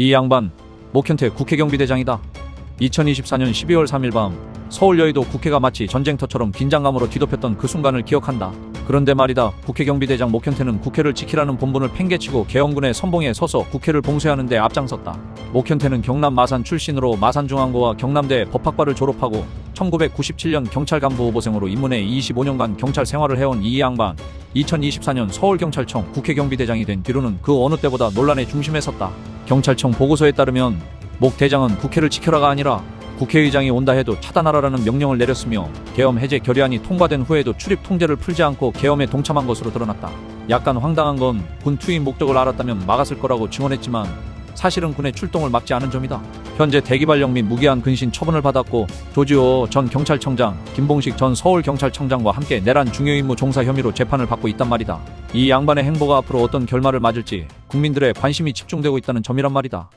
이 양반 목현태 국회경비대장이다. 2024년 12월 3일 밤 서울 여의도 국회가 마치 전쟁터처럼 긴장감으로 뒤덮였던 그 순간을 기억한다. 그런데 말이다. 국회 경비대장 목현태는 국회를 지키라는 본분을 팽개치고 계엄군의 선봉에 서서 국회를 봉쇄하는 데 앞장섰다. 목현태는 경남 마산 출신으로 마산중앙고와 경남대 법학과를 졸업하고 1997년 경찰 간부 후보생으로 입문해 25년간 경찰 생활을 해온 이 양반. 2024년 서울경찰청 국회 경비대장이 된 뒤로는 그 어느 때보다 논란의 중심에 섰다. 경찰청 보고서에 따르면 목 대장은 국회를 지켜라가 아니라 국회의장이 온다 해도 차단하라라는 명령을 내렸으며 계엄 해제 결의안이 통과된 후에도 출입 통제를 풀지 않고 계엄에 동참한 것으로 드러났다. 약간 황당한 건 군 투입 목적을 알았다면 막았을 거라고 증언했지만 사실은 군의 출동을 막지 않은 점이다. 현재 대기발령 및 무기한 근신 처분을 받았고 조지호 전 경찰청장, 김봉식 전 서울경찰청장과 함께 내란 중요임무 종사 혐의로 재판을 받고 있단 말이다. 이 양반의 행보가 앞으로 어떤 결말을 맞을지 국민들의 관심이 집중되고 있다는 점이란 말이다.